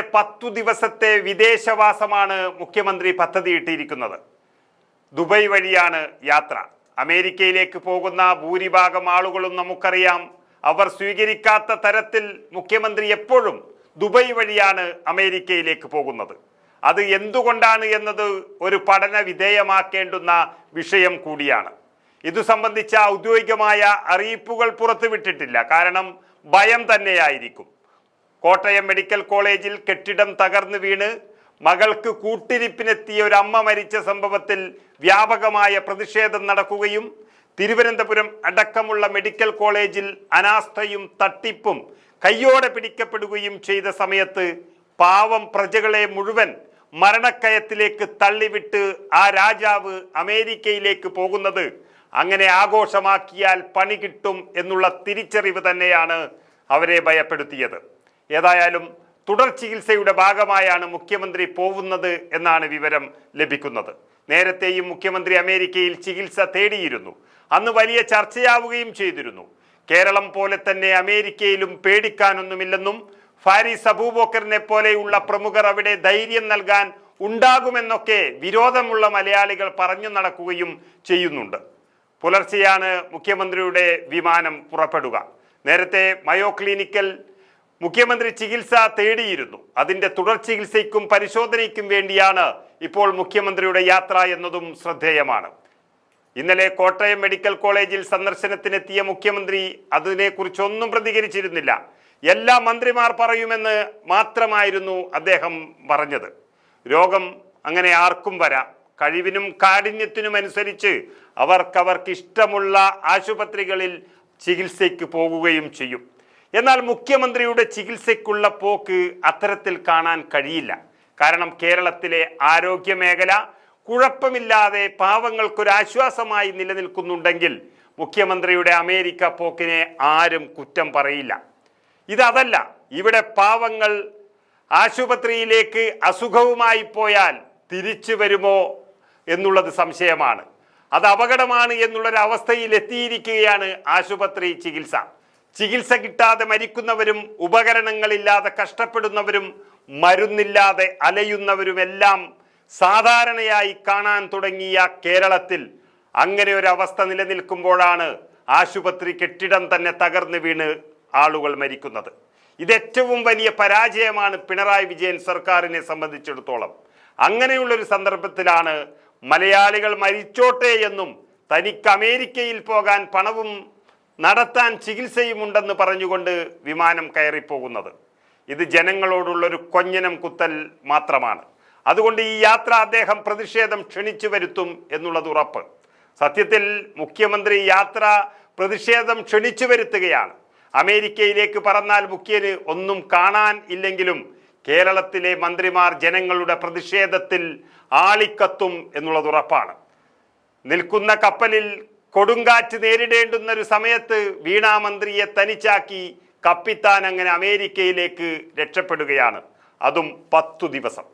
പത്തു ദിവസത്തെ വിദേശവാസമാണ് മുഖ്യമന്ത്രി പദ്ധതിയിട്ടിരിക്കുന്നത്. ദുബൈ വഴിയാണ് യാത്ര. അമേരിക്കയിലേക്ക് പോകുന്ന ഭൂരിഭാഗം ആളുകളും നമുക്കറിയാം അവർ സ്വീകരിക്കാത്ത തരത്തിൽ മുഖ്യമന്ത്രി എപ്പോഴും ദുബൈ വഴിയാണ് അമേരിക്കയിലേക്ക് പോകുന്നത്. അത് എന്തുകൊണ്ടാണ് എന്നത് ഒരു പഠന വിധേയമാക്കേണ്ടുന്ന വിഷയം കൂടിയാണ്. ഇതു സംബന്ധിച്ച ഔദ്യോഗികമായ അറിയിപ്പുകൾ പുറത്തുവിട്ടിട്ടില്ല. കാരണം ഭയം തന്നെയായിരിക്കും. കോട്ടയം മെഡിക്കൽ കോളേജിൽ കെട്ടിടം തകർന്നു വീണ് മകൾക്ക് കൂട്ടിരിപ്പിനെത്തിയ ഒരു അമ്മ മരിച്ച സംഭവത്തിൽ വ്യാപകമായ പ്രതിഷേധം നടക്കുകയും തിരുവനന്തപുരം അടക്കമുള്ള മെഡിക്കൽ കോളേജിൽ അനാസ്ഥയും തട്ടിപ്പും കയ്യോടെ പിടിക്കപ്പെടുകയും ചെയ്ത സമയത്ത് പാവം പ്രജകളെ മുഴുവൻ മരണക്കയത്തിലേക്ക് തള്ളിവിട്ട് ആ രാജാവ് അമേരിക്കയിലേക്ക് പോകുന്നത് അങ്ങനെ ആഘോഷമാക്കിയാൽ പണി കിട്ടും എന്നുള്ള തിരിച്ചറിവ് തന്നെയാണ് അവരെ ഭയപ്പെടുത്തിയത്. ഏതായാലും തുടർ ചികിത്സയുടെ ഭാഗമായാണ് മുഖ്യമന്ത്രി പോവുന്നത് എന്നാണ് വിവരം ലഭിക്കുന്നത്. നേരത്തെയും മുഖ്യമന്ത്രി അമേരിക്കയിൽ ചികിത്സ തേടിയിരുന്നു. അന്ന് വലിയ ചർച്ചയാവുകയും ചെയ്തിരുന്നു. കേരളം പോലെ തന്നെ അമേരിക്കയിലും പേടിക്കാനൊന്നുമില്ലെന്നും ഫാരിസ് അബൂബക്കറിനെ പോലെയുള്ള പ്രമുഖർ അവിടെ ധൈര്യം നൽകാൻ ഉണ്ടാകുമെന്നൊക്കെ വിരോധമുള്ള മലയാളികൾ പറഞ്ഞു നടക്കുകയും ചെയ്യുന്നുണ്ട്. പുലർച്ചെയാണ് മുഖ്യമന്ത്രിയുടെ വിമാനം പുറപ്പെടുക. നേരത്തെ മയോ ക്ലിനിക്കൽ മുഖ്യമന്ത്രി ചികിത്സ തേടിയിരുന്നു. അതിന്റെ തുടർ ചികിത്സയ്ക്കും പരിശോധനയ്ക്കും വേണ്ടിയാണ് ഇപ്പോൾ മുഖ്യമന്ത്രിയുടെ യാത്ര എന്നതും ശ്രദ്ധേയമാണ്. ഇന്നലെ കോട്ടയം മെഡിക്കൽ കോളേജിൽ സന്ദർശനത്തിനെത്തിയ മുഖ്യമന്ത്രി അതിനെക്കുറിച്ചൊന്നും പ്രതികരിച്ചിരുന്നില്ല. എല്ലാ മന്ത്രിമാർ പറയുമെന്ന് മാത്രമായിരുന്നു അദ്ദേഹം പറഞ്ഞത്. രോഗം അങ്ങനെ ആർക്കും വരാം. കഴിവിനും കാഠിന്യത്തിനും അനുസരിച്ച് അവർക്കവർക്കിഷ്ടമുള്ള ആശുപത്രികളിൽ ചികിത്സയ്ക്ക് പോകുകയും ചെയ്യും. എന്നാൽ മുഖ്യമന്ത്രിയുടെ ചികിത്സയ്ക്കുള്ള പോക്ക് അത്തരത്തിൽ കാണാൻ കഴിയില്ല. കാരണം കേരളത്തിലെ ആരോഗ്യ മേഖല കുഴപ്പമില്ലാതെ പാവങ്ങൾക്കൊരാശ്വാസമായി നിലനിൽക്കുന്നുണ്ടെങ്കിൽ മുഖ്യമന്ത്രിയുടെ അമേരിക്ക പോക്കിനെ ആരും കുറ്റം പറയില്ല. ഇതതല്ല ഇവിടെ പാവങ്ങൾ ആശുപത്രിയിലേക്ക് അസുഖവുമായി പോയാൽ തിരിച്ചു വരുമോ എന്നുള്ളത് സംശയമാണ്. അത് അപകടമാണ് എന്നുള്ളൊരവസ്ഥയിൽ എത്തിയിരിക്കുകയാണ് ആശുപത്രി ചികിത്സ. ചികിത്സ കിട്ടാതെ മരിക്കുന്നവരും ഉപകരണങ്ങളില്ലാതെ കഷ്ടപ്പെടുന്നവരും മരുന്നില്ലാതെ അലയുന്നവരുമെല്ലാം സാധാരണയായി കാണാൻ തുടങ്ങിയ കേരളത്തിൽ അങ്ങനെ ഒരു അവസ്ഥ നിലനിൽക്കുമ്പോഴാണ് ആശുപത്രി കെട്ടിടം തന്നെ തകർന്നു വീണ് ആളുകൾ മരിക്കുന്നത്. ഇത് ഏറ്റവും വലിയ പരാജയമാണ് പിണറായി വിജയൻ സർക്കാരിനെ സംബന്ധിച്ചിടത്തോളം. അങ്ങനെയുള്ളൊരു സന്ദർഭത്തിലാണ് മലയാളികൾ മരിച്ചോട്ടെ എന്നും തനിക്ക് അമേരിക്കയിൽ പോകാൻ പണവും നടത്താൻ ചികിത്സയുമുണ്ടെന്ന് പറഞ്ഞുകൊണ്ട് വിമാനം കയറിപ്പോകുന്നത്. ഇത് ജനങ്ങളോടുള്ളൊരു കൊഞ്ഞനം കുത്തൽ മാത്രമാണ്. അതുകൊണ്ട് ഈ യാത്ര അദ്ദേഹം പ്രതിഷേധം ക്ഷണിച്ചു വരുത്തും എന്നുള്ളത് ഉറപ്പ്. സത്യത്തിൽ മുഖ്യമന്ത്രി യാത്ര പ്രതിഷേധം ക്ഷണിച്ചു വരുത്തുകയാണ്. അമേരിക്കയിലേക്ക് പറന്നാൽ മുഖ്യന് ഒന്നും കാണാൻ ഇല്ലെങ്കിലും കേരളത്തിലെ മന്ത്രിമാർ ജനങ്ങളുടെ പ്രതിഷേധത്തിൽ ആളിക്കത്തും എന്നുള്ളത് ഉറപ്പാണ്. നിൽക്കുന്ന കപ്പലിൽ കൊടുങ്കാറ്റ് നേരിടേണ്ടുന്ന ഒരു സമയത്ത് വീണാമന്ത്രിയെ തനിച്ചാക്കി കപ്പിത്താൻ അങ്ങനെ അമേരിക്കയിലേക്ക് രക്ഷപ്പെടുകയാണ്. അതും പത്തു ദിവസം.